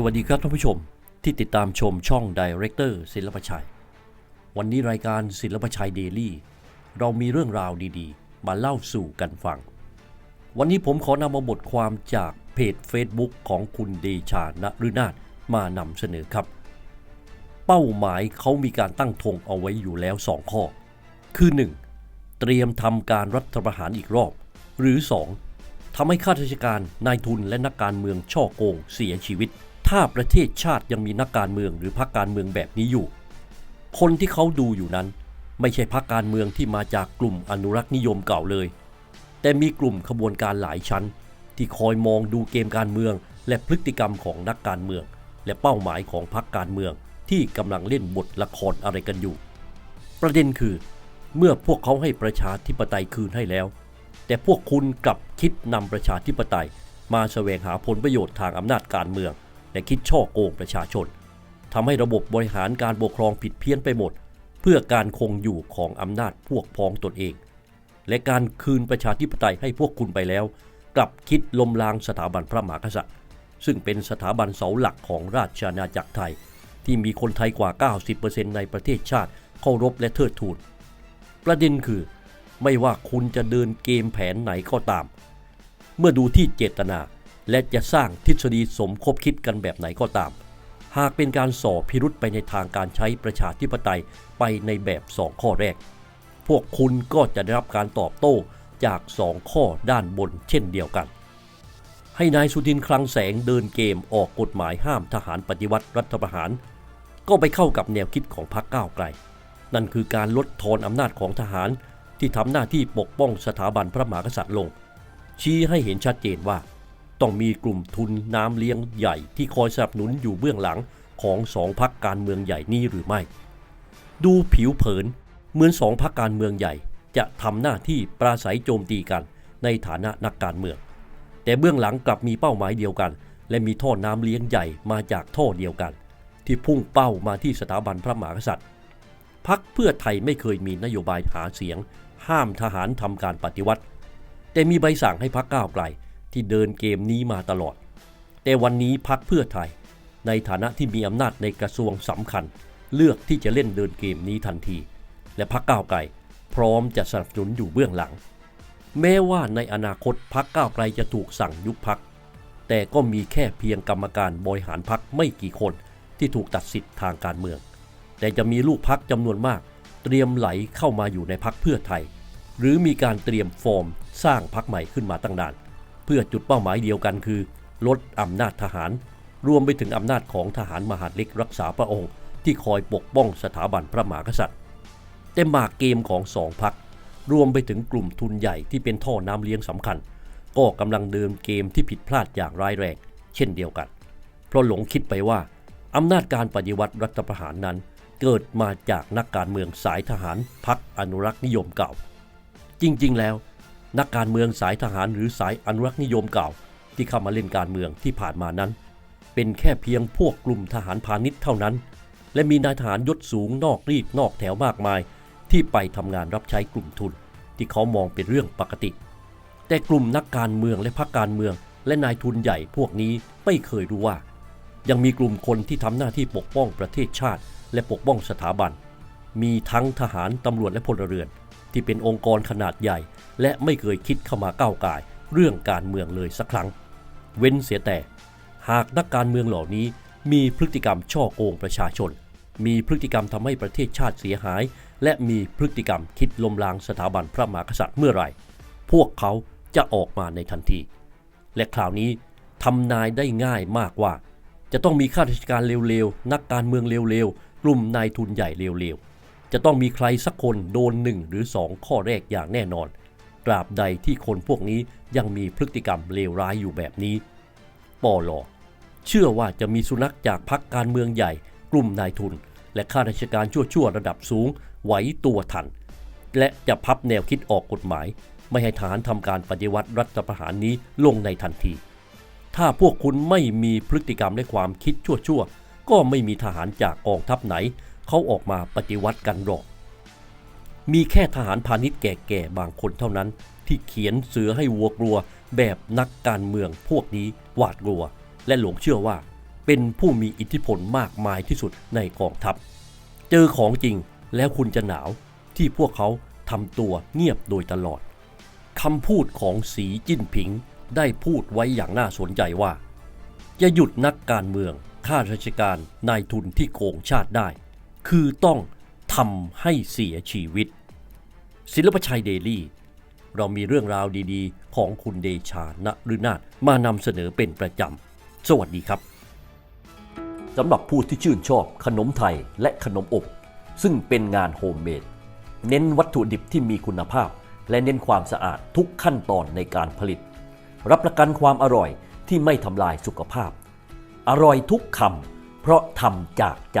สวัสดีครับท่านผู้ชมที่ติดตามชมช่อง Director ศิลปชัย วันนี้รายการศิลปชัยเดลี่ เรามีเรื่องราวดีๆ มาเล่าสู่กันฟัง วันนี้ผมขอนำมาบทความจากเพจ Facebook ของคุณเดชานฤนาถมานำเสนอครับ เป้าหมายเขามีการตั้งธงเอาไว้อยู่แล้ว 2 ข้อ คือ 1. เตรียมทำการรัฐประหารอีกรอบ หรือ 2. ทำให้ข้าราชการนายทุนและนักการเมืองช่อโกงเสียชีวิต ถ้าประเทศชาติยังมีนักการเมืองหรือพรรคการเมืองแบบนี้อยู่ คนที่เขาดูอยู่นั้น ไม่ใช่พรรคการเมืองที่มาจากกลุ่มอนุรักษ์นิยมเก่าเลย แต่มีกลุ่มขบวนการหลายชั้น ที่คอยมองดูเกมการเมือง และพฤติกรรมของนักการเมือง และเป้าหมายของพรรคการเมือง ที่กำลังเล่นบทละครอะไรกันอยู่ ประเด็นคือ เมื่อพวกเขาให้ประชาธิปไตยคืนให้แล้ว แต่พวกคุณกลับคิดนำประชาธิปไตย มาแสวงหาผลประโยชน์ทางอำนาจการเมือง และคิดช่อโกงประชาชนทำให้ระบบบริหารการปกครองผิดเพี้ยนไปหมด เพื่อการคงอยู่ของอำนาจพวกพ้องตนเอง และการคืนประชาธิปไตยให้พวกคุณไปแล้ว กลับคิดล้มล้างสถาบันพระมหากษัตริย์ ซึ่งเป็นสถาบันเสาหลักของราชอาณาจักรไทย ที่มีคนไทยกว่า 90%ในประเทศชาติเคารพและเทิดทูนประเด็นคือ ไม่ว่าคุณจะเดินเกมแผนไหนก็ตาม เมื่อดูที่เจตนา และจะสร้างทฤษฎีสมคบคิดกันแบบไหนก็ตาม หากเป็นการส่อพิรุษไปในทางการใช้ประชาธิปไตยไปในแบบสองข้อแรก พวกคุณก็จะได้รับการตอบโต้จากสองข้อด้านบนเช่นเดียวกัน ให้นายสุทินคลังแสงเดินเกมออกกฎหมายห้ามทหารปฏิวัติรัฐประหาร ก็ไปเข้ากับแนวคิดของพรรคก้าวไกล นั่นคือการลดทอนอำนาจของทหารที่ทำหน้าที่ปกป้องสถาบันพระมหากษัตริย์ลง ชี้ให้เห็นชัดเจนว่า ต้องมีกลุ่มทุนน้ำเลี้ยงใหญ่ที่คอยสนับสนุนอยู่เบื้องหลังของสองพักการเมืองใหญ่นี้หรือไม่ ดูผิวเผินเหมือนสองพักการเมืองใหญ่ จะทำหน้าที่ปราศัยโจมตีกันในฐานะนักการเมือง แต่เบื้องหลังกลับมีเป้าหมายเดียวกัน และมีท่อน้ำเลี้ยงใหญ่มาจากท่อเดียวกัน ที่พุ่งเป้ามาที่สถาบันพระมหากษัตริย์พักเพื่อไทยไม่เคยมีนโยบายหาเสียง ห้ามทหารทำการปฏิวัติ แต่มีใบสั่งให้พักก้าวไกล ที่เดินเกมนี้มาตลอด แต่วันนี้พักเพื่อไทย ในฐานะที่มีอำนาจในกระทรวงสำคัญ เลือกที่จะเล่นเดินเกมนี้ทันที และพักก้าวไกลพร้อมจะสนับสนุนอยู่เบื้องหลัง แม้ว่าในอนาคตพักก้าวไกลจะถูกสั่งยุบพัก แต่ก็มีแค่เพียงกรรมการบริหารพักไม่กี่คนที่ถูกตัดสิทธิ์ทางการเมือง แต่จะมีลูกพักจำนวนมาก เตรียมไหลเข้ามาอยู่ในพักเพื่อไทย หรือมีการเตรียมฟอร์มสร้างพักใหม่ขึ้นมาตั้งนาน เพื่อจุดเป้าหมายเดียวกันคือ ลดอำนาจทหาร รวมไปถึงอำนาจของทหารมหาดเล็กรักษาพระองค์ ที่คอยปกป้องสถาบันพระมหากษัตริย์แต่หมากเกมของสองพักรวมไปถึงกลุ่มทุนใหญ่ที่เป็นท่อน้ำเลี้ยงสำคัญ ก็กำลังเดินเกมที่ผิดพลาดอย่างร้ายแรง เช่นเดียวกัน เพราะหลงคิดไปว่าอำนาจการปฏิวัติรัฐประหารนั้น เกิดมาจากนักการเมืองสายทหารพักอนุรักษ์นิยมเก่า จริงๆ แล้ว นักการเมืองสายทหารหรือสายอนุรักษ์นิยมเก่า ที่เข้ามาเล่นการเมืองที่ผ่านมานั้น เป็นแค่เพียงพวกกลุ่มทหารพาณิชย์เท่านั้น และมีนายทหารยศสูงนอกรีดนอกแถวมากมาย ที่ไปทำงานรับใช้กลุ่มทุน ที่เขามองเป็นเรื่องปกติ แต่กลุ่มนักการเมืองและพรรคการเมือง และนายทุนใหญ่พวกนี้ไม่เคยรู้ว่า ยังมีกลุ่มคนที่ทำหน้าที่ปกป้องประเทศชาติ และปกป้องสถาบัน มีทั้งทหารตำรวจและพลเรือน ที่เป็นองค์กรขนาดใหญ่ และไม่เคยคิดเข้ามาก้าวไก่เรื่องการเมืองเลยสักครั้ง เว้นเสียแต่ หากนักการเมืองเหล่านี้มีพฤติกรรมช่อโกงประชาชน มีพฤติกรรมทำให้ประเทศชาติเสียหาย และมีพฤติกรรมคิดล้มล้างสถาบันพระมหากษัตริย์เมื่อไหร่ พวกเขาจะออกมาในทันที และคราวนี้ทำนายได้ง่ายมากว่า จะต้องมีข้าราชการเร็วๆ นักการเมืองเร็วๆ กลุ่มนายทุนใหญ่เร็วๆ จะต้องมีใครสักคนโดนหนึ่งหรือสองข้อแรกอย่างแน่นอน ตราบใดที่คนพวกนี้ยังมีพฤติกรรมเลวร้ายอยู่แบบนี้ปอลอเชื่อว่าจะมีสุนัขจากพรรคการเมืองใหญ่ กลุ่มนายทุน และข้าราชการชั่วๆระดับสูงไหวตัวทัน และจะพับแนวคิดออกกฎหมาย ไม่ให้ทหารทำการปฏิวัติรัฐประหารนี้ลงในทันที ถ้าพวกคุณไม่มีพฤติกรรมและความคิดชั่วๆก็ไม่มีทหารจากกองทัพไหน เขาออกมาปฏิวัติกันหรอก มีแค่ทหารพาณิชย์แก่ๆบางคนเท่านั้นที่เขียนเสือให้วัวกลัวแบบนักการเมืองพวกนี้หวาดกลัว และหลงเชื่อว่า เป็นผู้มีอิทธิพลมากมายที่สุดในกองทัพ เจอของจริงแล้วคุณจะหนาวที่พวกเขาทำตัวเงียบโดยตลอดคำพูดของสีจิ้นผิงได้พูดไว้อย่างน่าสนใจว่า จะหยุดนักการเมืองข้าราชการนายทุนที่โกงชาติได้ คือต้องทำให้เสียชีวิต ศิลปชัยเดลี่ เรามีเรื่องราวดีๆ ของคุณเดชาณฤนาถมานำเสนอเป็นประจำ สวัสดีครับสำหรับผู้ที่ชื่นชอบขนมไทยและขนมอบ ซึ่งเป็นงานโฮมเมดเน้นวัตถุดิบที่มีคุณภาพ และเน้นความสะอาดทุกขั้นตอนในการผลิต รับประกันความอร่อยที่ไม่ทำลายสุขภาพ อร่อยทุกคำเพราะทำจากใจ